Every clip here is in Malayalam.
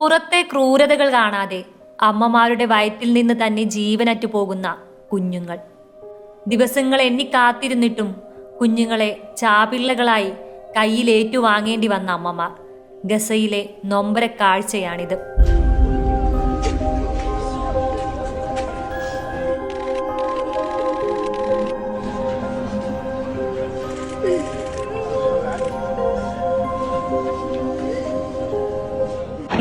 പുറത്തെ ക്രൂരതകൾ കാണാതെ അമ്മമാരുടെ വയറ്റിൽ നിന്ന് തന്നെ ജീവനറ്റു പോകുന്ന കുഞ്ഞുങ്ങൾ. ദിവസങ്ങൾ എണ്ണി കാത്തിരുന്നിട്ടും കുഞ്ഞുങ്ങളെ ചാപിള്ളകളായി കയ്യിലേറ്റുവാങ്ങേണ്ടി വന്ന അമ്മമാർ. ഗസയിലെ നൊമ്പര കാഴ്ചയാണിത്.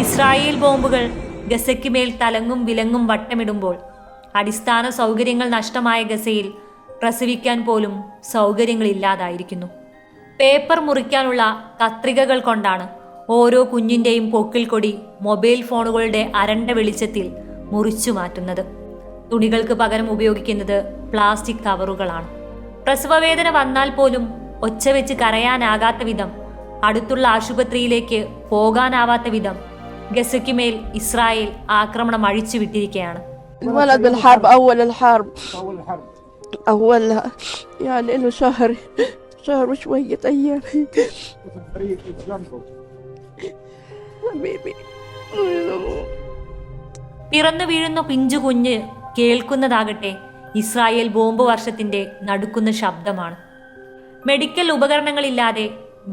ഇസ്രായേൽ ബോംബുകൾ ഗസയ്ക്ക് മേൽ തലങ്ങും വിലങ്ങും വട്ടമിടുമ്പോൾ അടിസ്ഥാന സൗകര്യങ്ങൾ നഷ്ടമായ ഗസയിൽ പ്രസവിക്കാൻ പോലും സൗകര്യങ്ങളില്ലാതായിരിക്കുന്നു പേപ്പർ മുറിക്കാനുള്ള കത്രികകൾ കൊണ്ടാണ് ഓരോ കുഞ്ഞിന്റെയും പൊക്കിൽ കൊടി മൊബൈൽ ഫോണുകളുടെ അരണ്ട വെളിച്ചത്തിൽ മുറിച്ചു മാറ്റുന്നത്. തുണികൾക്ക് പകരം ഉപയോഗിക്കുന്നത് പ്ലാസ്റ്റിക് കവറുകളാണ്. പ്രസവവേദന വന്നാൽ പോലും ഒച്ച വെച്ച് കരയാനാകാത്ത വിധം അടുത്തുള്ള ആശുപത്രിയിലേക്ക് പോകാനാവാത്ത വിധം ഗസയ്ക്ക് മേൽ ഇസ്രായേൽ ആക്രമണം അഴിച്ചുവിട്ടിരിക്കുകയാണ് الولد بالحرب أول الحرب أول الحرب أولها يعني له شهر شهر وشوية أيام في الطريق جنبه حبيبي പിറന്നു വീഴുന്ന പിഞ്ചു കുഞ്ഞ് കേൾക്കുന്നതാകട്ടെ ഇസ്രായേൽ ബോംബ് വർഷത്തിന്റെ നടുക്കുന്ന ശബ്ദമാണ് മെഡിക്കൽ ഉപകരണങ്ങളില്ലാതെ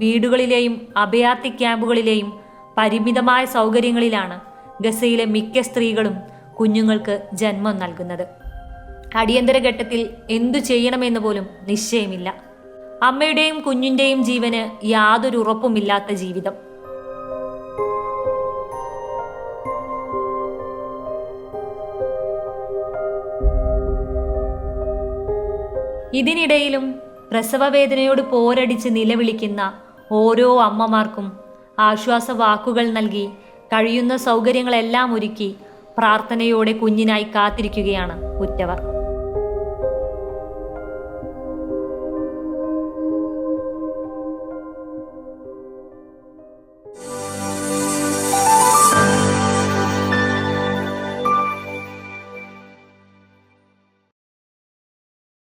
വീടുകളിലെയും അഭയാർത്ഥി ക്യാമ്പുകളിലെയും പരിമിതമായ സൗകര്യങ്ങളിലാണ് ഗസയിലെ മിക്ക സ്ത്രീകളും കുഞ്ഞുങ്ങൾക്ക് ജന്മം നൽകുന്നത്. അടിയന്തര ഘട്ടത്തിൽ എന്തു ചെയ്യണമെന്ന് പോലും നിശ്ചയമില്ല. അമ്മയുടെയും കുഞ്ഞിന്റെയും ജീവന് യാതൊരു ഉറപ്പുമില്ലാത്ത ജീവിതം. ഇതിനിടയിലും പ്രസവവേദനയോട് പോരടിച്ച് നിലവിളിക്കുന്ന ഓരോ അമ്മമാർക്കും ആശ്വാസ വാക്കുകൾ നൽകി കഴിയുന്ന സൗകര്യങ്ങളെല്ലാം ഒരുക്കി പ്രാർത്ഥനയോടെ കുഞ്ഞിനായി കാത്തിരിക്കുകയാണ് ഉറ്റവർ.